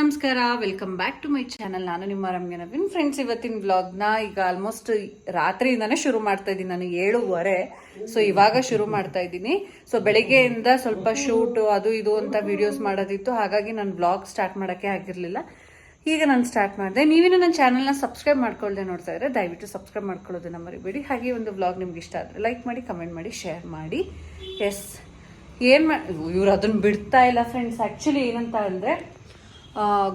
ನಮಸ್ಕಾರ welcome back to my channel ನಾನು ನಿಮ್ಮ ರಮ್ಯ ನವೀನ್. ಫ್ರೆಂಡ್ಸ್ ಇವತ್ತಿನ ವ್ಲಾಗ್ನ ಈಗ ಆಲ್ಮೋಸ್ಟ್ ರಾತ್ರಿಯಿಂದಾನೆ ಶುರು ಮಾಡ್ತಾ ಇದ್ದೀನಿ. ನಾನು ಏಳುವರೆ ಸೊ ಇವಾಗ ಶುರು ಮಾಡ್ತಾ ಇದ್ದೀನಿ. ಸೊ ಬೆಳಿಗ್ಗೆಯಿಂದ ಸ್ವಲ್ಪ ಶೂಟ್ ಅದು ಇದು ಅಂತ ವಿಡಿಯೋಸ್ ಮಾಡೋದಿತ್ತು. ಹಾಗಾಗಿ ನಾನು ಬ್ಲಾಗ್ ಸ್ಟಾರ್ಟ್ ಮಾಡೋಕ್ಕೆ ಆಗಿರಲಿಲ್ಲ. ಈಗ ನಾನು ಸ್ಟಾರ್ಟ್ ಮಾಡಿದೆ. ನೀವೇನು ನನ್ನ ಚಾನಲ್ನ ಸಬ್ಸ್ಕ್ರೈಬ್ ಮಾಡ್ಕೊಳ್ಳದೆ ನೋಡ್ತಾ ಇದ್ರೆ ದಯವಿಟ್ಟು ಸಬ್ಸ್ಕ್ರೈಬ್ ಮಾಡ್ಕೊಳ್ಳೋದನ್ನ ಮರಿಬೇಡಿ. ಹಾಗೆ ಒಂದು ಬ್ಲಾಗ್ ನಿಮ್ಗೆ ಇಷ್ಟ ಆದರೆ ಲೈಕ್ ಮಾಡಿ ಕಮೆಂಟ್ ಮಾಡಿ ಶೇರ್ ಮಾಡಿ. ಎಸ್ ಏನು ಮಾ ಇವ್ರು ಅದನ್ನ ಬಿಡ್ತಾ ಇಲ್ಲ ಫ್ರೆಂಡ್ಸ್ ಆ್ಯಕ್ಚುಲಿ ಏನಂತ ಅಂದರೆ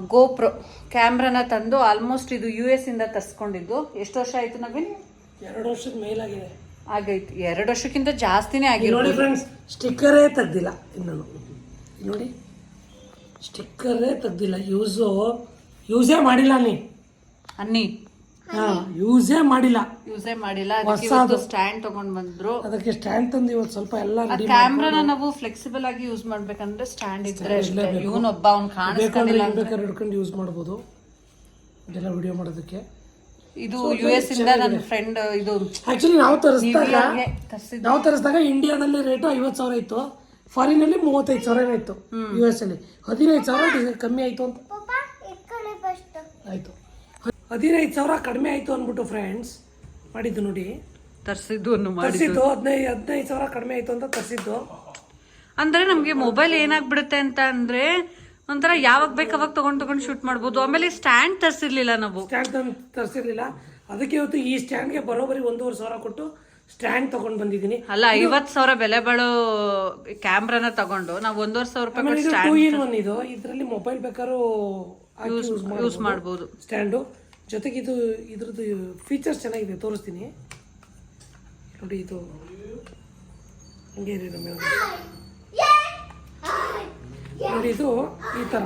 ಗೋಪ್ರೋ ಕ್ಯಾಮ್ರಾನ ತಂದು ಆಲ್ಮೋಸ್ಟ್ ಇದು ಯು ಎಸ್ ಇಂದ ತರಿಸ್ಕೊಂಡಿದ್ದು. ಎಷ್ಟು ವರ್ಷ ಆಯ್ತು ನವೀನ್? ಎರಡು ವರ್ಷದ ಮೇಲಾಗಿದೆ. ಆಗೈತಿ. ಎರಡು ವರ್ಷಕ್ಕಿಂತ ಜಾಸ್ತಿನೇ ಆಗಿದೆ ಆಗಿರೋ ನೋಡಿ ಫ್ರೆಂಡ್ಸ್ ಸ್ಟಿಕ್ಕರೇ ತೆಗ್ದಿಲ್ಲ. ಇನ್ನು ನೋಡಿ. ಸ್ಟಿಕ್ಕರೇ ತೆಗ್ದಿಲ್ಲ. ಯೂಸು ಯೂಸೇ ಮಾಡಿಲ್ಲ ನೀ. ಅನ್ನಿ ಯೂಸೇ ಮಾಡಿಲ್ಲ. ಯೂಸೇ ಮಾಡಿಲ್ಲ. ಅದಕ್ಕೆ ಸ್ಟ್ಯಾಂಡ್ ತಗೊಂಡ್ ಬಂದ್ರು. ಅದಕ್ಕೆ ಸ್ಟ್ಯಾಂಡ್ ತಂದು ಇವತ್ತು ಸ್ವಲ್ಪ ಎಲ್ಲ ರೆಡಿ ಕ್ಯಾಮ್ರಾನ ನಾವು ಫ್ಲೆಕ್ಸಿಬಲ್ ಆಗಿ ಯೂಸ್ ಮಾಡ್ಬೇಕಂದ್ರೆ ಸ್ಟ್ಯಾಂಡ್ ಇದ್ರೆ ಇವನೊಬ್ಬ ಒಬ್ಬ ಬೇಕಂದ್ರೆ ಕಾಣಿಸ್ಕೊಂಡಿಲ್ಲ ಬೇಕಾದ್ರೆ ಹಿಡ್ಕೊಂಡು ಯೂಸ್ ಮಾಡ್ಬೋದು. ಇದೆಲ್ಲ ವಿಡಿಯೋ ಮಾಡೋದಕ್ಕೆ. ಇದು ಯು ಎಸ್ ಇಂದ ನನ್ನ ಫ್ರೆಂಡ್ ಇದು ಆಕ್ಚುಲಿ ನಾವು ತರಿಸಿದಾಗ ನಾವು ತರಿಸಿದಾಗ ಇಂಡಿಯಾದಲ್ಲಿ ರೇಟು ಐವತ್ತು ಸಾವಿರ ಇತ್ತು. ಫಾರಿನಲ್ಲಿ ಮೂವತ್ತೈದು ಸಾವಿರ ಇತ್ತು ಯು ಎಸ್ ಅಲ್ಲಿ. ಹದಿನೈದು ಸಾವಿರ ಕಮ್ಮಿ ಆಯ್ತು ಅಂತ. ಆಯ್ತು. ಹದಿನೈದು ಸಾವಿರ ಕಡಿಮೆ ಆಯಿತು ಅಂದ್ಬಿಟ್ಟು ಫ್ರೆಂಡ್ಸ್ ಮಾಡಿದ್ದು ನೋಡಿ. ತರಿಸಿದ್ದು ತರಿಸಿದ್ದು ಹದಿನೈದು ಹದಿನೈದು ಸಾವಿರ ಕಡಿಮೆ ಆಯ್ತು ಅಂತ ತರಿಸಿದ್ದು. ಅಂದ್ರೆ ನಮಗೆ ಮೊಬೈಲ್ ಏನಾಗ್ಬಿಡುತ್ತೆ ಅಂತ ಅಂದ್ರೆ ಒಂಥರ ಯಾವಾಗ ಬೇಕು ಅವಾಗ ತಗೊಂಡ್ ತಗೊಂಡ್ ಶೂಟ್ ಮಾಡ್ಬೋದು. ಆಮೇಲೆ ಸ್ಟ್ಯಾಂಡ್ ತರಿಸಿರ್ಲಿಲ್ಲ ನಾವು. ಸ್ಟ್ಯಾಂಡ್ ತರಿಸಿರ್ಲಿಲ್ಲ. ಅದಕ್ಕೆ ಇವತ್ತು ಈ ಸ್ಟ್ಯಾಂಡ್ಗೆ ಬರೋಬರಿ ಒಂದೂವರೆ ಸಾವಿರ ಕೊಟ್ಟು ಸ್ಟ್ಯಾಂಡ್ ತಗೊಂಡು ಬಂದಿದ್ದೀನಿ. ಅಲ್ಲ ಐವತ್ತು ಸಾವಿರ ಬೆಲೆ ಬಾಳೋ ಕ್ಯಾಮ್ರಾನ ತಗೊಂಡು ನಾವು ಒಂದೂವರೆ ಸಾವಿರ ರೂಪಾಯಿ ಸ್ಟ್ಯಾಂಡ್ ಇದು ಇದರಲ್ಲಿ ಮೊಬೈಲ್ ಬೇಕಾದ್ರೂ ಯೂಸ್ ಯೂಸ್ ಮಾಡ್ಬೋದು. ಸ್ಟ್ಯಾಂಡು ಜೊತೆಗೆ ಇದು ಇದ್ರದ್ದು ಫೀಚರ್ಸ್ ಚೆನ್ನಾಗಿದೆ ತೋರಿಸ್ತೀನಿ. ನೋಡಿ ಇದು. ಹಂಗೆ. ನೋಡಿ ಇದು ಈ ಥರ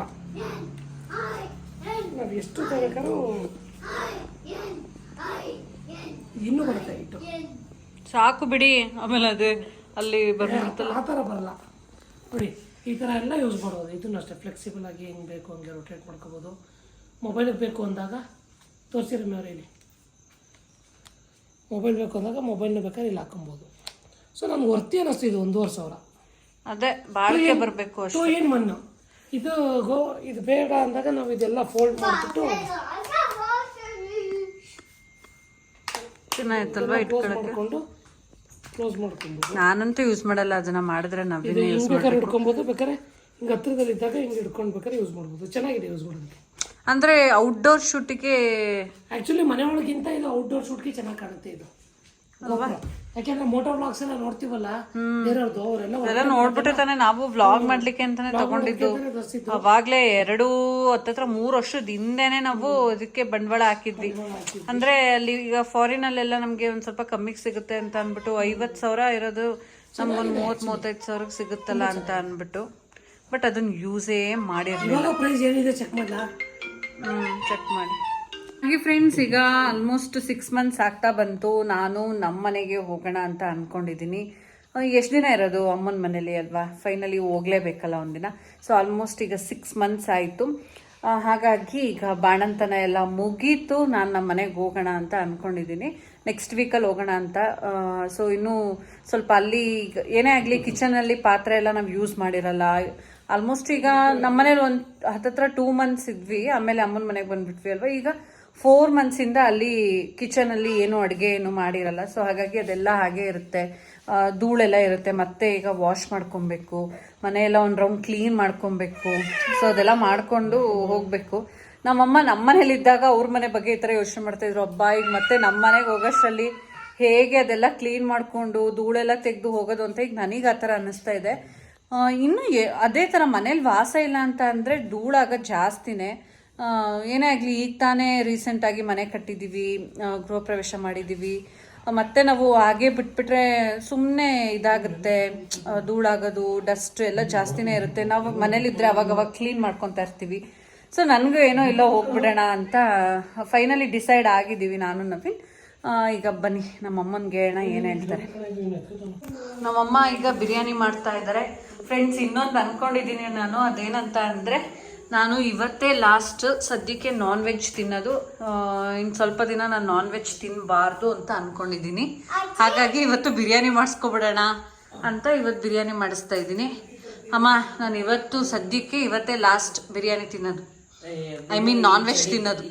ನಾವು ಎಷ್ಟು ತಗೋಬೇಕಾದ್ರೂ ಇನ್ನೂ ಬರುತ್ತೆ ಇಟ್ಟು ಸಾಕು ಬಿಡಿ ಆಮೇಲೆ ಅದು ಅಲ್ಲಿ ಬರ್ತಲ್ಲ ಆ ಥರ ಬರಲ್ಲ. ನೋಡಿ ಈ ಥರ ಎಲ್ಲ ಯೂಸ್ ಮಾಡ್ಬೋದು. ಇದನ್ನು ಅಷ್ಟೇ ಫ್ಲೆಕ್ಸಿಬಲ್ ಆಗಿ ಹೆಂಗೆ ಬೇಕು ಹಂಗೆ ರೊಟೇಟ್ ಮಾಡ್ಕೋಬೋದು. ಮೊಬೈಲಿಗೆ ಬೇಕು ಅಂದಾಗ ತೋರಿಸಿರಿ ಮೇವ್ರೆ ಇಲ್ಲಿ ಮೊಬೈಲ್ ಬೇಕು ಅಂದಾಗ ಮೊಬೈಲ್ನ ಬೇಕಾದ್ರೆ ಇಲ್ಲಿ ಹಾಕೊಬೋದು ಸೊ ನಮ್ಗೆ ವರ್ತಿ ಅನ್ನಿಸ್ತು ಇದು ಒಂದೂವರೆ ಸಾವಿರ ಅದೇ ಬಾಳಿಕೆ ಬರಬೇಕು ಟೂ ಏನು ಮಣ್ಣು? ಇದು ಗೋ ಇದು ಬೇಡ ಅಂದಾಗ ನಾವು ಇದೆಲ್ಲ ಫೋಲ್ಡ್ ಮಾಡಿಬಿಟ್ಟು ಚೆನ್ನಾಗಿತ್ತಲ್ವಾ ಇಟ್ಕೊಂಡು ಕ್ಲೋಸ್ ಮಾಡ್ಕೊಬೋದು. ನಾನಂತೂ ಯೂಸ್ ಮಾಡಲ್ಲ ಅದನ್ನ ಮಾಡಿದ್ರೆ ನಾವು ಬೇಕಾದ್ರೆ ಹಿಡ್ಕೊಬೋದು ಬೇಕಾದ್ರೆ ಹಿಂಗೆ ಹತ್ರದಲ್ಲಿ ಇದ್ದಾಗ ಹಿಂಗೆ ಹಿಡ್ಕೊಂಡು ಬೇಕಾದ್ರೆ ಯೂಸ್ ಮಾಡ್ಬೋದು. ಚೆನ್ನಾಗಿದೆ ಯೂಸ್ ಮಾಡೋದಕ್ಕೆ. ಅಂದ್ರೆ ಔಟ್ಡೋರ್ ಶೂಟಿಗೆ ಆಕ್ಚುಲಿ ಮನೆ ಒಳಗಿಂತ ಇದು ಔಟ್ಡೋರ್ ಶೂಟ್ಗೆ ಚೆನ್ನಾಗಿ ಕಾಣುತ್ತೆ ಇದು. ಯಾಕೆಂದ್ರೆ ಮೋಟೋ ಬ್ಲಾಗ್ಸ್ ಎಲ್ಲ ನೋಡ್ತೀವಲ್ಲ ಬೇರೆಯವ್ರದ್ದು ಅವರೆಲ್ಲ ನೋಡ್ಬಿಟ್ಟೆ ತಾನೇ ನಾವು ವ್ಲಾಗ್ ಮಾಡ್ಲಿಕ್ಕೆ ಅಂತಾನೆ ತಗೊಂಡಿದ್ದು. ಅವಾಗ್ಲೇ ಎರಡು ಹತ್ತತ್ರ ಮೂರು ವರ್ಷದ ಹಿಂದೆನೆ ನಾವು ಇದಕ್ಕೆ ಬಂಡವಾಳ ಹಾಕಿದ್ವಿ. ಅಂದ್ರೆ ಅಲ್ಲಿ ಈಗ ಫಾರಿನ್ ಅಲ್ಲೆಲ್ಲ ನಮ್ಗೆ ಒಂದ್ ಸ್ವಲ್ಪ ಕಮ್ಮಿಗೆ ಸಿಗುತ್ತೆ ಅಂತ ಅನ್ಬಿಟ್ಟು ಐವತ್ ಸಾವಿರ ಇರೋದು ನಮ್ಗೊಂದ್ ಮೂವತ್ ಮೂವತ್ತೈದು ಸಾವಿರಕ್ಕೆ ಸಿಗುತ್ತಲ್ಲ ಅಂತ ಅನ್ಬಿಟ್ಟು ಬಟ್ ಅದನ್ನ ಯೂಸೇ ಮಾಡಿರ್ಲಿಲ್ಲ. ಪ್ರೈಸ್ ಏನಿದೆ ಚೆಕ್ ಮಾಡ್ಲಾ? ಚೆಕ್ ಮಾಡಿ. ಹಾಗೆ ಫ್ರೆಂಡ್ಸ್ ಈಗ ಆಲ್ಮೋಸ್ಟ್ ಸಿಕ್ಸ್ ಮಂತ್ಸ್ ಆಗ್ತಾ ಬಂತು. ನಾನು ನಮ್ಮ ಮನೆಗೆ ಹೋಗೋಣ ಅಂತ ಅಂದ್ಕೊಂಡಿದ್ದೀನಿ ಎಷ್ಟು ದಿನ ಇರೋದು ಅಮ್ಮನ ಮನೇಲಿ ಅಲ್ವಾ? ಫೈನಲಿ ಹೋಗ್ಲೇಬೇಕಲ್ಲ ಒಂದಿನ. ಸೊ ಆಲ್ಮೋಸ್ಟ್ ಈಗ ಸಿಕ್ಸ್ ಮಂತ್ಸ್ ಆಯಿತು. ಹಾಗಾಗಿ ಈಗ ಬಾಣಂತನ ಎಲ್ಲ ಮುಗೀತು. ನಾನು ನಮ್ಮ ಮನೆಗೆ ಹೋಗೋಣ ಅಂತ ಅಂದ್ಕೊಂಡಿದ್ದೀನಿ ನೆಕ್ಸ್ಟ್ ವೀಕಲ್ಲಿ ಹೋಗೋಣ ಅಂತ. ಸೊ ಇನ್ನೂ ಸ್ವಲ್ಪ ಅಲ್ಲಿ ಏನೇ ಆಗಲಿ ಕಿಚನಲ್ಲಿ ಪಾತ್ರೆ ಎಲ್ಲ ನಾವು ಯೂಸ್ ಮಾಡಿರಲ್ಲ. ಆಲ್ಮೋಸ್ಟ್ ಈಗ ನಮ್ಮ ಮನೇಲಿ ಒಂದು ಹತ್ತತ್ರ ಟೂ ಮಂತ್ಸ್ ಇದ್ವಿ. ಆಮೇಲೆ ಅಮ್ಮನ ಮನೆಗೆ ಬಂದ್ಬಿಟ್ವಿ ಅಲ್ವಾ? ಈಗ ಫೋರ್ ಮಂತ್ಸಿಂದ ಅಲ್ಲಿ ಕಿಚನಲ್ಲಿ ಏನು ಅಡುಗೆ ಏನು ಮಾಡಿರಲ್ಲ. ಸೊ ಹಾಗಾಗಿ ಅದೆಲ್ಲ ಹಾಗೆ ಇರುತ್ತೆ. ಧೂಳೆಲ್ಲ ಇರುತ್ತೆ. ಮತ್ತೆ ಈಗ ವಾಶ್ ಮಾಡ್ಕೊಬೇಕು. ಮನೆಯೆಲ್ಲ ಒಂದು ರೌಂಡ್ ಕ್ಲೀನ್ ಮಾಡ್ಕೊಬೇಕು. ಸೊ ಅದೆಲ್ಲ ಮಾಡಿಕೊಂಡು ಹೋಗಬೇಕು. ನಮ್ಮಮ್ಮ ನಮ್ಮ ಮನೇಲಿದ್ದಾಗ ಅವ್ರ ಮನೆ ಬಗ್ಗೆ ಈ ಥರ ಯೋಚನೆ ಮಾಡ್ತಾಯಿದ್ರು ಹಬ್ಬ ಈಗ ಮತ್ತೆ ನಮ್ಮ ಮನೆಗೆ ಹೋಗೋಷ್ಟರಲ್ಲಿ ಹೇಗೆ ಅದೆಲ್ಲ ಕ್ಲೀನ್ ಮಾಡಿಕೊಂಡು ಧೂಳೆಲ್ಲ ತೆಗೆದು ಹೋಗೋದು ಅಂತ ಈಗ ನನಗೆ ಆ ಥರ ಅನ್ನಿಸ್ತಾ ಇದೆ. ಇನ್ನು ಅದೇ ಥರ ಮನೇಲಿ ವಾಸ ಇಲ್ಲ ಅಂತ ಅಂದರೆ ಧೂಳಾಗ ಜಾಸ್ತಿನೇ. ಏನೇ ಆಗಲಿ, ಈಗ ತಾನೇ ರೀಸೆಂಟಾಗಿ ಮನೆ ಕಟ್ಟಿದ್ದೀವಿ ಗೃಹ ಪ್ರವೇಶ ಮಾಡಿದ್ದೀವಿ. ಮತ್ತೆ ನಾವು ಹಾಗೆ ಬಿಟ್ಬಿಟ್ರೆ ಸುಮ್ಮನೆ ಇದಾಗುತ್ತೆ. ಧೂಳಾಗೋದು ಡಸ್ಟ್ ಎಲ್ಲ ಜಾಸ್ತಿನೇ ಇರುತ್ತೆ. ನಾವು ಮನೇಲಿದ್ರೆ ಅವಾಗ ಅವಾಗ ಕ್ಲೀನ್ ಮಾಡ್ಕೊತಾ ಇರ್ತೀವಿ. ಸೊ ನನಗೂ ಏನೋ ಇಲ್ಲ ಹೋಗ್ಬಿಡೋಣ ಅಂತ ಫೈನಲಿ ಡಿಸೈಡ್ ಆಗಿದ್ದೀವಿ ನಾನು, ನವೀನ್. ಈಗ ಬನ್ನಿ ನಮ್ಮ ಅಮ್ಮನಿಗೆ ಹೇಳೋಣ ಏನು ಹೇಳ್ತಾರೆ. ನಮ್ಮಮ್ಮ ಈಗ ಬಿರಿಯಾನಿ ಮಾಡ್ತಾ ಇದ್ದಾರೆ ಫ್ರೆಂಡ್ಸ್ ಇನ್ನೊಂದು ಅಂದ್ಕೊಂಡಿದ್ದೀನಿ ನಾನು ಅದೇನಂತ ಅಂದರೆ ನಾನು ಇವತ್ತೇ ಲಾಸ್ಟ್ ಸದ್ಯಕ್ಕೆ ನಾನ್ ವೆಜ್ ತಿನ್ನೋದು ಇನ್ನು ಸ್ವಲ್ಪ ದಿನ ನಾನು ನಾನ್ ವೆಜ್ ತಿನ್ನಬಾರ್ದು ಅಂತ ಅಂದ್ಕೊಂಡಿದ್ದೀನಿ ಹಾಗಾಗಿ ಇವತ್ತು ಬಿರಿಯಾನಿ ಮಾಡಿಸ್ಕೊಬಿಡೋಣ ಅಂತ ಇವತ್ತು ಬಿರಿಯಾನಿ ಮಾಡಿಸ್ತಾ ಇದ್ದೀನಿ. ಅಮ್ಮ ನಾನು ಇವತ್ತು ಸದ್ಯಕ್ಕೆ ಇವತ್ತೇ ಲಾಸ್ಟ್ ಬಿರಿಯಾನಿ ತಿನ್ನೋದು. ಐ ಮೀನ್ ನಾನ್ ವೆಜ್ ತಿನ್ನೋದು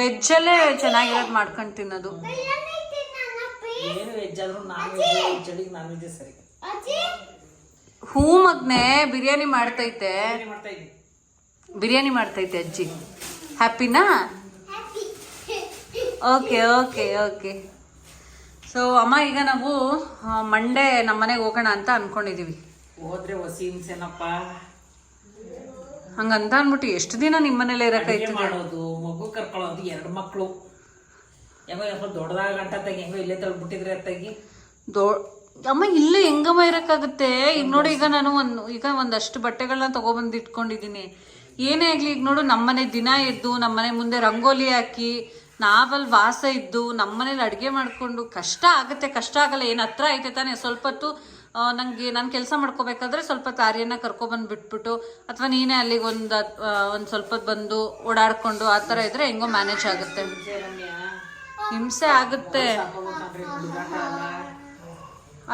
ವೆಜ್ಜಲ್ಲೇ ಚೆನ್ನಾಗಿರೋದು ಮಾಡ್ಕೊಂಡು ತಿನ್ನೋದು. ಏನು ವೆಜ್ ಆದ್ರೂ ನಾನ್ ವೆಜ್ ಚಳಿಗೆ ನಾನ್ ವೆಜ್ ಸರಿ. ಹೂ ಮಗ್ನೆ ಬಿರಿಯಾನಿ ಮಾಡ್ತೈತೆ. ಏನ್ ಮಾಡ್ತಾ ಇದ್ದೀನಿ ಬಿರಿಯಾನಿ ಮಾಡ್ತೈತೆ ಅಜ್ಜಿ. ಹ್ಯಾಪಿನಾ ಓಕೆ ಓಕೆ ಓಕೆ ಸೊ ಅಮ್ಮ ಈಗ ನಾವು ಮಂಡೇ ನಮ್ಮ ಮನೆಗೆ ಹೋಗೋಣ ಅಂತ ಅನ್ಕೊಂಡಿದೀವಿ. ಹೋದ್ರೆ ಹೊಸಿ ಹಿಂಸೆನಪ್ಪ. ಹಂಗಂತ ಅನ್ಬಿಟ್ಟು ಎಷ್ಟು ದಿನ ನಿಮ್ಮ ಮನೇಲಿ ಅಡುಗೆ ಇರಕೈತದೆ ಮಾಡೋದು ಮಗು ಕರ್ಕೊಳ್ಳೋದು ಎರಡು ಮಕ್ಕಳು ಹೆಂಗೋ ಸ್ವಲ್ಪ ದೊಡ್ಡದಾಗ ಗಂಟ ತೆಗಿ ಹೆಂಗೋ ಇಲ್ಲೇ ತಳ್ಬಿಟ್ಟಿದ್ರೆ ಅತ್ತಾಗಿ ದೊ ಅಮ್ಮ ಇಲ್ಲೇ ಹೆಂಗಮ್ಮ ಇರಕ್ಕಾಗುತ್ತೆ? ಈಗ ನೋಡಿ ಈಗ ನಾನು ಒಂದು ಈಗ ಒಂದಷ್ಟು ಬಟ್ಟೆಗಳನ್ನ ತಗೊಬಂದು ಇಟ್ಕೊಂಡಿದ್ದೀನಿ ಏನೇ ಆಗ್ಲಿ ಈಗ ನೋಡು ನಮ್ಮನೆ ದಿನ ಎದ್ದು ನಮ್ಮನೆ ಮುಂದೆ ರಂಗೋಲಿ ಹಾಕಿ ನಾವಲ್ಲಿ ವಾಸ ಇದ್ದು ನಮ್ಮನೇಲಿ ಅಡುಗೆ ಮಾಡಿಕೊಂಡು ಕಷ್ಟ ಆಗುತ್ತೆ ಕಷ್ಟ ಆಗಲ್ಲ ಏನು ಹತ್ರ ಐತೆ ತಾನೇ ಸ್ವಲ್ಪ ಹೊತ್ತು ನನಗೆ ನಂಗೆ ನಾನು ಕೆಲಸ ಮಾಡ್ಕೋಬೇಕಾದ್ರೆ ಸ್ವಲ್ಪ ತಾರಿಯನ್ನ ಕರ್ಕೊಬಂದು ಬಿಟ್ಬಿಟ್ಟು ಅಥವಾ ನೀನೇ ಅಲ್ಲಿಗೆ ಒಂದು ಒಂದು ಸ್ವಲ್ಪ ಬಂದು ಓಡಾಡಿಕೊಂಡು ಆ ಥರ ಇದ್ರೆ ಹೆಂಗೋ ಮ್ಯಾನೇಜ್ ಆಗುತ್ತೆ. ಹಿಂಸೆ ಆಗುತ್ತೆ.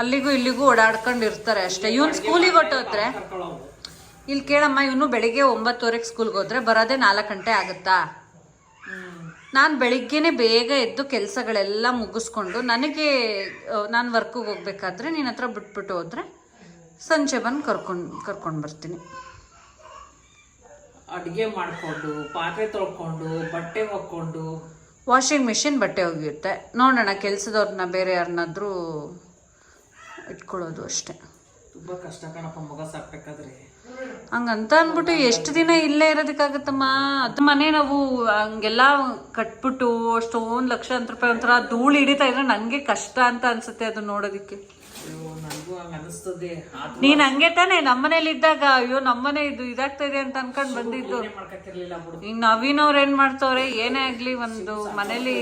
ಅಲ್ಲಿಗೂ ಇಲ್ಲಿಗೂ ಓಡಾಡ್ಕೊಂಡು ಇರ್ತಾರೆ ಅಷ್ಟೇ. ಇವನ್ ಸ್ಕೂಲಿಗೆ ಹೊಟ್ಟೋದ್ರೆ ಇಲ್ಲಿ ಕೇಳಮ್ಮ, ಇವನು ಬೆಳಿಗ್ಗೆ ಒಂಬತ್ತುವರೆಗೆ ಸ್ಕೂಲ್ಗೆ ಹೋದ್ರೆ ಬರೋದೇ ನಾಲ್ಕು ಗಂಟೆ ಆಗುತ್ತಾ? ನಾನು ಬೆಳಿಗ್ಗೆನೆ ಬೇಗ ಎದ್ದು ಕೆಲಸಗಳೆಲ್ಲ ಮುಗಿಸ್ಕೊಂಡು ನನಗೆ ನಾನು ವರ್ಕಿಗೆ ಹೋಗ್ಬೇಕಾದ್ರೆ ನಿನ್ನ ಹತ್ರ ಬಿಟ್ಬಿಟ್ಟು ಹೋದ್ರೆ ಸಂಜೆ ಬಂದು ಕರ್ಕೊಂಡು ಕರ್ಕೊಂಡು ಬರ್ತೀನಿ. ಅಡುಗೆ ಮಾಡಿಕೊಂಡು, ಪಾತ್ರೆ ತೊಳ್ಕೊಂಡು, ಬಟ್ಟೆ ಒಕ್ಕೊಂಡು ವಾಷಿಂಗ್ ಮಿಷಿನ್ ಬಟ್ಟೆ ಒಗೆಯುತ್ತೆ. ನೋಡೋಣ ಕೆಲಸದವ್ರನ್ನ ಬೇರೆ ಯಾರನ್ನಾದರೂ ಇಟ್ಕೊಳ್ಳೋದು ಅಷ್ಟೇ. ತುಂಬ ಕಷ್ಟ ಕಣಪ್ಪ ಮಗ ಸಾಕ್ಬೇಕಾದ್ರೆ. ಹಂಗಂತ ಅಂದ್ಬಿಟ್ಟು ಎಷ್ಟು ದಿನ ಇಲ್ಲೇ ಇರೋದಕ್ಕಾಗತ್ತಮ್ಮ? ಅದು ಮನೆ ನಾವು ಹಂಗೆಲ್ಲ ಕಟ್ಬಿಟ್ಟು ಅಷ್ಟೊಂದು ಲಕ್ಷಾಂತರ ರೂಪಾಯಿ ಒಂಥರ ಧೂಳು ಹಿಡಿತಾ ಇದ್ರೆ ನನಗೆ ಕಷ್ಟ ಅಂತ ಅನ್ಸುತ್ತೆ ಅದು ನೋಡೋದಕ್ಕೆ. ಅನಿಸ್ತದೆ ನೀನ್ ಹಂಗೆ ತಾನೆ ನಮ್ಮನೇಲಿ ಇದ್ದಾಗ ಅಯ್ಯೋ ನಮ್ಮನೆ ಇದು ಇದಾಗ್ತಾ ಇದೆ ಅಂತ ಅನ್ಕೊಂಡ್ ಬಂದಿದ್ದು. ಈಗ ನವೀನ್ ಅವ್ರು ಏನ್ ಮಾಡ್ತವ್ರೆ ಏನೇ ಆಗ್ಲಿ ಒಂದು ಮನೇಲಿ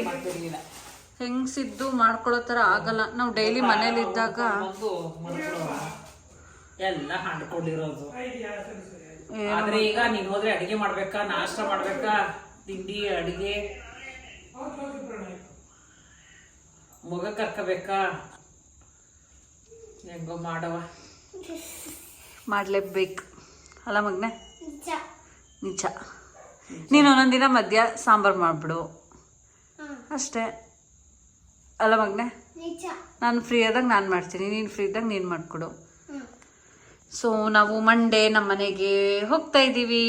ಹೆಂಗ್ಸಿದ್ದು ಮಾಡ್ಕೊಳ್ಳೋ ತರ ಆಗಲ್ಲ. ನಾವು ಡೈಲಿ ಮನೇಲಿ ಇದ್ದಾಗ ಎಲ್ಲ ಹಂಡ್ಕೊಂಡಿರೋದು. ಆದ್ರೆ ಈಗ ನೀನ್ ಹೋದ್ರೆ ಅಡಿಗೆ ಮಾಡ್ಬೇಕಾ ನಾಷ್ಟ ಮಾಡ್ಬೇಕಾ ತಿಂಡಿ ಅಡಿಗೆ? ಮಗ ಕರ್ಕಬೇಕಾ? ಹೆಂಗೋ ಮಾಡವ ಮಾಡ್ಲೇಬೇಕು. ಅಲ್ಲ ಮಗ್ನೆ? ನಿಜ. ನೀನು ಒಂದೊಂದು ದಿನ ಮಧ್ಯ ಸಾಂಬಾರು ಮಾಡಿಬಿಡು. ಅಷ್ಟೇ. ಅಲ್ಲ ಮಗ್ನೆ? ನಾನು ಫ್ರೀ ಆದಾಗ ನಾನು ಮಾಡ್ತೀನಿ. ನೀನು ಫ್ರೀ ಇದ್ದಾಗ ನೀನು ಮಾಡಿಕೊಡು. ಸೊ ನಾವು ಮಂಡೇ ನಮ್ಮ ಮನೆಗೆ ಹೋಗ್ತಾ ಇದ್ದೀವಿ.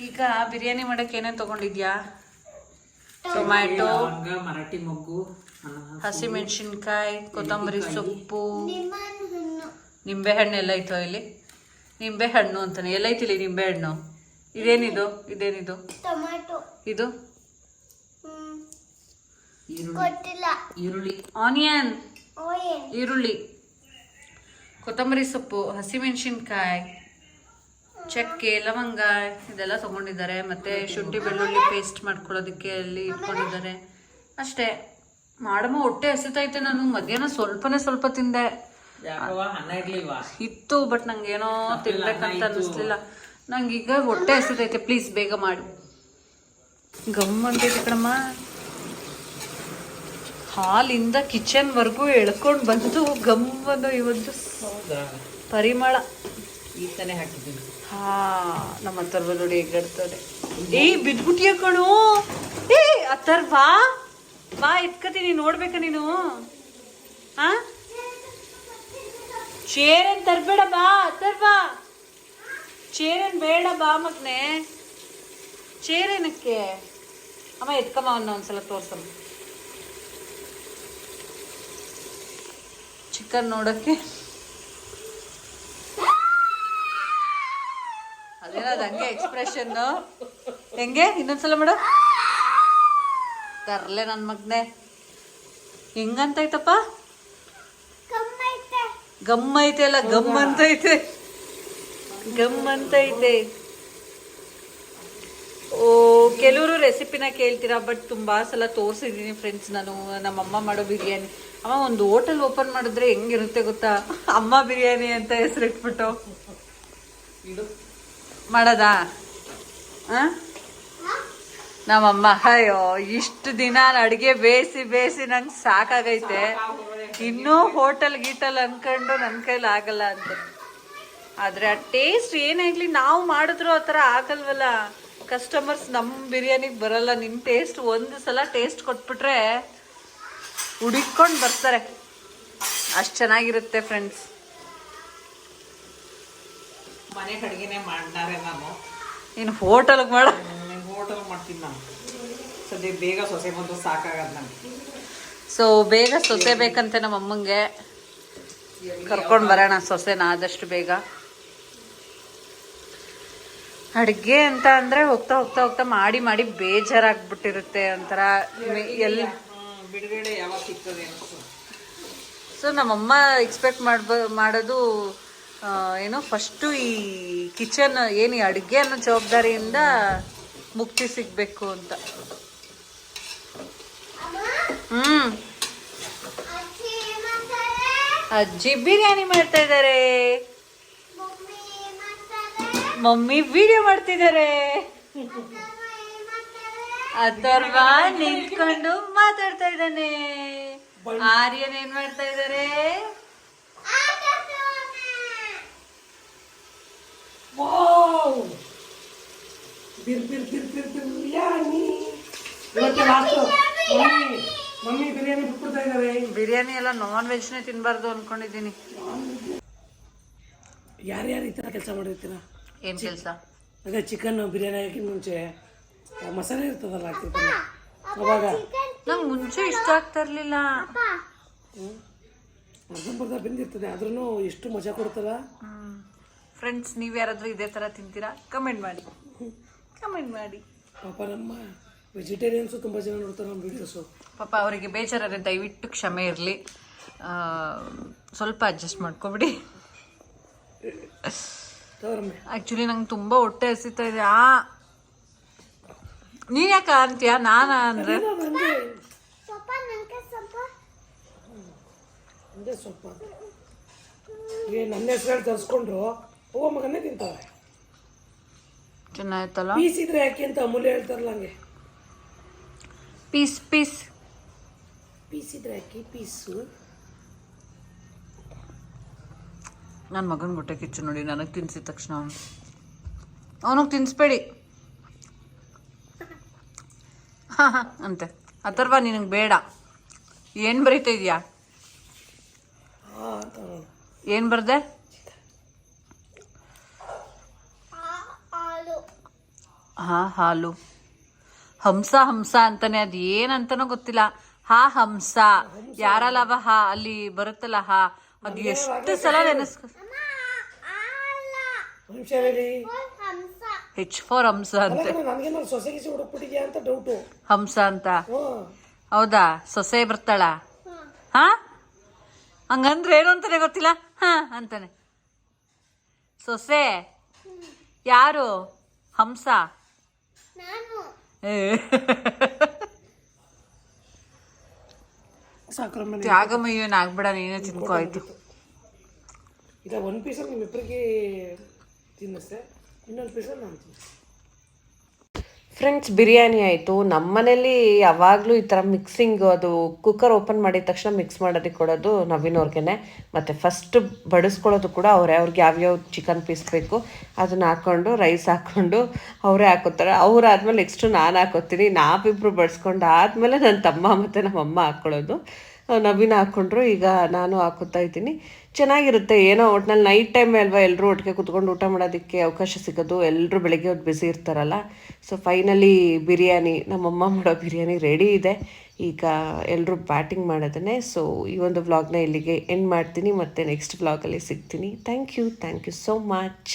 ಈಗ ಬಿರಿಯಾನಿ ಮಾಡಕ್ಕೆ ಏನೇನು ತೊಗೊಂಡಿದ್ಯಾ? ಟೊಮ್ಯಾಟೊ. ಮರಾಠಿ ಮೊಗ್ಗು. ಹಸಿಮೆಣಸಿನ್ಕಾಯಿ ಕೊತ್ತಂಬರಿ ಸೊಪ್ಪು. ನಿಂಬೆಹಣ್ಣು. ಎಲ್ಲ ಐತೋ ಇಲ್ಲಿ? ನಿಂಬೆ ಹಣ್ಣು ಅಂತಾನೆ. ಎಲ್ಲ ನಿಂಬೆ ನಿಂಬೆಹಣ್ಣು? ಇದೇನಿದು? ಇದೇನಿದು? ಟೊಮ್ಯಾಟೊ. ಇದು? ಈರುಳ್ಳಿ. ಆನಿಯನ್. ಈರುಳ್ಳಿ. ಕೊತ್ತಂಬರಿ ಸೊಪ್ಪು ಹಸಿಮೆಣಸಿನ್ಕಾಯಿ ಚಕ್ಕೆ ಲವಂಗ ಇದೆಲ್ಲ ತಗೊಂಡಿದ್ದಾರೆ. ಮತ್ತೆ ಶುಂಠಿ ಬೆಳ್ಳುಳ್ಳಿ ಪೇಸ್ಟ್ ಮಾಡ್ಕೊಳ್ಳೋದಕ್ಕೆ ಅಲ್ಲಿ ಇಟ್ಕೊಂಡಿದ್ದಾರೆ. ಅಷ್ಟೇ. ಮಾಡಮ್ಮ ಹೊಟ್ಟೆ ಹಸಿತೈತೆ ನಾನು. ಮಧ್ಯಾಹ್ನ ಸ್ವಲ್ಪನೇ ಸ್ವಲ್ಪ ತಿಂದೆ. ಇತ್ತು ಬಟ್ ನಂಗೆ ಏನೋ ತಿನ್ಬೇಕಂತ ಅನ್ನಿಸ್ಲಿಲ್ಲ. ನಂಗೆ ಈಗ ಹೊಟ್ಟೆ ಹಸಿತೈತೆ. ಪ್ಲೀಸ್ ಬೇಗ ಮಾಡಿ. ಗಮ್ ಅಂತೈತೆ ಕಣಮ್ಮ. ಹಾಲಿಂದ ಕಿಚನ್ವರೆಗೂ ಎಳ್ಕೊಂಡು ಬಂದು ಗಮ್ ಬಂದು ಇವತ್ತು ಪರಿಮಳ. ಈ ತಾನೇ ಹಾಕಿದ್ದೀನಿ. ಹಾ ನಮ್ಮ ಅಥರ್ವ ನೋಡಿ ಹೆಗ್ಗಡ್ತಾರೆ ಏ ಬಿದ್ಬಿಟ್ಟಿಯ ಕಣು? ಏ ಅಥರ್ವಾ? ಬಾ ಎತ್ಕತೀನಿ ನೋಡ್ಬೇಕ ನೀನು? ಹಾ ಚೇರನ್ ತರ್ಬೇಡ ಬಾ ತರ್ಬಾ ಚೇರನ್ ಬೇಡ ಬಾ ಮಗ್ನೆ. ಚೇರೇನಕ್ಕೆ ಅಮ್ಮ, ಎತ್ಕಮ್ಮ ಅವನ್ನ ಒಂದ್ಸಲ ತೋರ್ಸಮ್ಮ. ಚಿಕನ್ ನೋಡಕ್ಕೆ. ಅದೇನದು ಹಂಗೆ ಎಕ್ಸ್ಪ್ರೆಷನ್ ಹೆಂಗೆ? ಇನ್ನೊಂದ್ಸಲ ಮಾಡು. ತರ್ಲೆ ನನ್ನ ಮಗ್ನೆ. ಹೆಂಗಂತೈತಪ್ಪ? ಗಮ್ ಐತೆ ಅಲ್ಲ ಗಮ್ ಅಂತೈತೆ ಗಮ್ ಅಂತೈತೆ ಓ ಕೆಲವರು ರೆಸಿಪಿನ ಕೇಳ್ತೀರಾ ಬಟ್ ತುಂಬಾ ಸಲ ತೋರಿಸಿದ್ದೀನಿ ಫ್ರೆಂಡ್ಸ್ ನಾನು ನಮ್ಮಮ್ಮ ಮಾಡೋ ಬಿರಿಯಾನಿ. ಅಮ್ಮ ಒಂದು ಹೋಟೆಲ್ ಓಪನ್ ಮಾಡಿದ್ರೆ ಹೆಂಗಿರುತ್ತೆ ಗೊತ್ತಾ? ಅಮ್ಮ ಬಿರಿಯಾನಿ ಅಂತ ಹೆಸರಿಟ್ಬಿಟ್ಟು. ಇದು? ಮಾಡದಾ? ಆ? ನಮ್ಮಮ್ಮ ಅಯ್ಯೋ ಇಷ್ಟು ದಿನ ಅಡುಗೆ ಬೇಯಿಸಿ ಬೇಯಿಸಿ ನಂಗೆ ಸಾಕಾಗೈತೆ. ಇನ್ನೂ ಹೋಟೆಲ್ ಗೀಟಲ್ ಅನ್ಕೊಂಡು ನನ್ನ ಕೈಲಿ ಆಗಲ್ಲ ಅಂತ. ಆದರೆ ಆ ಟೇಸ್ಟ್ ಏನಾಗಲಿ ನಾವು ಮಾಡಿದ್ರು ಆ ಥರ ಆಗಲ್ವಲ್ಲ. ಕಸ್ಟಮರ್ಸ್ ನಮ್ಮ ಬಿರಿಯಾನಿಗೆ ಬರಲ್ಲ ನಿಮ್ಮ ಟೇಸ್ಟ್ ಒಂದು ಸಲ ಟೇಸ್ಟ್ ಕೊಟ್ಬಿಟ್ರೆ ಹುಡುಕೊಂಡು ಬರ್ತಾರೆ. ಅಷ್ಟು ಚೆನ್ನಾಗಿರುತ್ತೆ ಫ್ರೆಂಡ್ಸ್ ಮನೆ ಅಡುಗೆನೇ ಮಾಡ್ತಾರೆ ನಾನು ಇನ್ನು ಹೋಟೆಲ್ಗೆ ಮಾಡ ಹೋಟೆಲ್ ಮಾಡ್ತೀನಿ ನಾನು. ಸದ್ಯ ಬೇಗ ಸೊಸೆ ಬಂದು ಸಾಕಾಗದ ನನಗೆ ಸೊ ಬೇಗ ಸೊಸೆ ಬೇಕಂತೆ ನಮ್ಮ ಅಮ್ಮಂಗೆ ಕರ್ಕೊಂಡು ಬರೋಣ ಸೊಸೆನ ಆದಷ್ಟು ಬೇಗ. ಅಡುಗೆ ಅಂತ ಅಂದರೆ ಹೋಗ್ತಾ ಹೋಗ್ತಾ ಹೋಗ್ತಾ ಮಾಡಿ ಮಾಡಿ ಬೇಜಾರಾಗ್ಬಿಟ್ಟಿರುತ್ತೆ ಒಂಥರ ಎಲ್ಲಿ ಬಿಡುಗಡೆ ಯಾವಾಗ ಸಿಗ್ತದೆ ಸೊ ನಮ್ಮಮ್ಮ ಎಕ್ಸ್ಪೆಕ್ಟ್ ಮಾಡ್ಬ ಮಾಡೋದು ಏನು ಫಸ್ಟು ಈ ಕಿಚನ್ ಏನು ಈ ಅಡುಗೆ ಅನ್ನೋ ಜವಾಬ್ದಾರಿಯಿಂದ ಮುಕ್ತಿ ಸಿಗಬೇಕು ಅಂತ. ಹ್ಮ್. ಅಜ್ಜಿ ಬಿರಿಯಾನಿ ಮಾಡ್ತಾ ಇದ್ದಾರೆ. ಮಮ್ಮಿ ವಿಡಿಯೋ ಮಾಡ್ತಿದ್ದಾರೆ. ಅಥರ್ವ ನಿಂತ್ಕೊಂಡು ಮಾತಾಡ್ತಾ ಇದ್ದಾನೆ. ಆರ್ಯನ್ ಏನ್ ಮಾಡ್ತಾ ಇದ್ದಾರೆ? ಆಟ ಆಡೋಣ. ವಾವ್ ಬಿರ್ ಬಿರ್ ಬಿರ್ ಬಿರ್ ಬಿರಿಯಾನಿ. ಇವತ್ತು ಲಾಸ್ಟ್ ಮಮ್ಮಿ ಮಮ್ಮಿ ಬಿರಿಯಾನಿ ಬಿಟ್ಬಿಡ್ತಾ ಇದ್ದಾರೆ ಬಿರಿಯಾನಿ ಎಲ್ಲ ನಾನ್ ವೆಜ್ನೇ ತಿನ್ಬಾರ್ದು ಅನ್ಕೊಂಡಿದ್ದೀನಿ. ಯಾರ್ಯಾರು ಈ ಥರ ಕೆಲಸ ಮಾಡಿರ್ತೀರಾ? ಏನು ಕೆಲಸ? ಅದೇ ಚಿಕನ್ ಬಿರಿಯಾನಿ ಹಾಕಿ ಮುಂಚೆ ಮಸಾಲೆ ಇರ್ತದಲ್ಲ ಹಾಕ್ತಿರ್ತೀನಿ ಅವಾಗ ನಂಗೆ ಮುಂಚೆ ಇಷ್ಟ ಆಗ್ತಾ ಇರ್ಲಿಲ್ಲ. ಅರ್ಧಂಬರ್ಧ ಬೆಂದಿರ್ತದೆ ಆದ್ರೂ ಎಷ್ಟು ಮಜಾ ಕೊಡ್ತಲ್ಲ ಫ್ರೆಂಡ್ಸ್ ನೀವು ಯಾರಾದ್ರೂ ಇದೇ ತರ ತಿಂತೀರಾ? ಕಮೆಂಟ್ ಮಾಡಿ. ಕಮೆಂಟ್ ಮಾಡಿ. ಪಾಪ ನಮ್ಮ ವೆಜಿಟೇರಿಯನ್ಸು ತುಂಬ ಜನ ನೋಡ್ತಾರೆ ನಮ್ಮ ವಿಡಿಯೋಸು ಪಾಪ ಅವರಿಗೆ ಬೇಜಾರಾದರೆ ದಯವಿಟ್ಟು ಕ್ಷಮೆ ಇರಲಿ. ಸ್ವಲ್ಪ ಅಡ್ಜಸ್ಟ್ ಮಾಡ್ಕೊಬಿಡಿ. ಆ್ಯಕ್ಚುಲಿ ನಂಗೆ ತುಂಬ ಹೊಟ್ಟೆ ಹಸಿತಾ ಇದೆ. ಆ ನೀ ಯಾಕೆ ಅಂತೀಯ? ನಾನ ಅಂದ್ರೆ? ನನಗೆ ಸ್ವಲ್ಪ ನನ್ನ ಹೆಸರು ತರಿಸ್ಕೊಂಡ್ರು. ಹೋಗೋ ಮಗನೇ ತಿಂತಾವೆ ಚೆನ್ನಾಯ್ತಲ್ಲ ಪೀಸ್ ಇದ್ರೆ ಯಾಕೆ ಅಂತ ಅಮೂಲ್ಯ ಹೇಳ್ತಾರಲ್ಲ ಹಂಗೆ. Piece piece. ಪೀಸ್ ಇದ್ರೆ ಯಾಕೆ? ಪೀಸು. ನನ್ನ ಮಗನ ಹೊಟ್ಟೆ ಕಿಚ್ಚು ನೋಡಿ ನನಗೆ ತಿನ್ಸಿದ ತಕ್ಷಣ ಅವನು. ಅವನಿಗೆ ತಿನ್ಸ್ಬೇಡಿ. ಹಾಂ ಹಾಂ ಅಂತೆ. ಅಥರ್ವ ನಿನಗೆ ಬೇಡ. ಏನು ಬರೀತಾ ಇದೆಯಾ? ಏನು ಬರ್ದೆ ಆ- ಹಾಲು ಹಾ ಹಾಲು. ಹಂಸ ಹಂಸ ಅಂತಾನೆ ಅದು ಏನಂತನೋ ಗೊತ್ತಿಲ್ಲ. ಹಾ ಹಂಸ. ಯಾರಲ್ಲವ ಹಾ ಅಲ್ಲಿ ಬರುತ್ತಲ್ಲ ಹಾ. ಅದು ಎಷ್ಟು ಸಲ ನೆನೆಸ್ಕೊ ಹೆಚ್ ಫಾರ್ ಹಂಸ ಅಂತೆ. ಹಂಸ ಅಂತ. ಹೌದಾ? ಸೊಸೆ ಬರ್ತಾಳ. ಹಾ? ಹಂಗಂದ್ರೆ ಏನು ಅಂತಾನೆ ಗೊತ್ತಿಲ್ಲ? ಹಾ ಅಂತಾನೆ. ಸೊಸೆ. ಯಾರು? ಹಂಸ. ನಾನು. ಏ. ಸಾಕ್ರಮ್ಮನೆ ತ್ಯಾಗಮಯ್ಯನ ಆಗ್ಬೇಡ ನೀನೇ ತಿನ್ಕೋ ಆಯ್ತು. ಇಲ್ಲ ಒಂದು ಪೀಸಲ್ಲಿ ನಿಮ್ಮಿಬ್ಬರಿಗೆ ತಿನ್ನಿಸ್ತೆ. ಇನ್ನೊಂದು ಪೀಸಲ್ಲಿ ನಾನು ತಿನ್ನಿಸ್ತೆ. ಫ್ರೆಂಡ್ಸ್ ಬಿರಿಯಾನಿ ಆಯಿತು. ನಮ್ಮನೇಲಿ ಯಾವಾಗಲೂ ಈ ಥರ ಮಿಕ್ಸಿಂಗ್ ಅದು ಕುಕ್ಕರ್ ಓಪನ್ ಮಾಡಿದ ತಕ್ಷಣ ಮಿಕ್ಸ್ ಮಾಡೋದಕ್ಕೆ ಕೊಡೋದು ನವೀನ್ ಅವ್ರಿಗೇನೆ. ಮತ್ತು ಫಸ್ಟ್ ಬಡಿಸ್ಕೊಳ್ಳೋದು ಕೂಡ ಅವರೇ. ಅವ್ರಿಗೆ ಯಾವ್ಯಾವ ಚಿಕನ್ ಪೀಸ್ ಬೇಕು ಅದನ್ನ ಹಾಕ್ಕೊಂಡು ರೈಸ್ ಹಾಕ್ಕೊಂಡು ಅವರೇ ಹಾಕೋತಾರೆ. ಅವ್ರು ಆದಮೇಲೆ ನೆಕ್ಸ್ಟು ನಾನು ಹಾಕೋತೀನಿ. ನಾವಿಬ್ಬರು ಬಡಿಸ್ಕೊಂಡು ಆದಮೇಲೆ ನನ್ನ ತಮ್ಮ ಮತ್ತು ನಮ್ಮ ಅಮ್ಮ ಹಾಕ್ಕೊಳ್ಳೋದು ನವೀನ್ ಹಾಕ್ಕೊಂಡ್ರು ಈಗ ನಾನು ಹಾಕೋತಾ ಇದ್ದೀನಿ. ಚೆನ್ನಾಗಿರುತ್ತೆ, ಏನೋ ಒಟ್ನಲ್ಲಿ ನೈಟ್ ಟೈಮ್ ಅಲ್ವಾ ಎಲ್ಲರೂ ಒಟ್ಟಿಗೆ ಕುತ್ಕೊಂಡು ಊಟ ಮಾಡೋದಕ್ಕೆ ಅವಕಾಶ ಸಿಗೋದು ಎಲ್ಲರೂ ಬೆಳಗ್ಗೆ ಹೊತ್ತು ಬ್ಯುಸಿ ಇರ್ತಾರಲ್ಲ. ಸೊ ಫೈನಲಿ ಬಿರಿಯಾನಿ, ನಮ್ಮಮ್ಮ ಮಾಡೋ ಬಿರಿಯಾನಿ ರೆಡಿ ಇದೆ. ಈಗ ಎಲ್ಲರೂ ಬ್ಯಾಟಿಂಗ್ ಮಾಡೋದನ್ನೇ. ಸೊ ಈ ಒಂದು ವ್ಲಾಗ್ನ ಇಲ್ಲಿಗೆ ಎಂಡ್ ಮಾಡ್ತೀನಿ. ಮತ್ತು ನೆಕ್ಸ್ಟ್ ವ್ಲಾಗಲ್ಲಿ ಸಿಗ್ತೀನಿ. Thank you thank you so much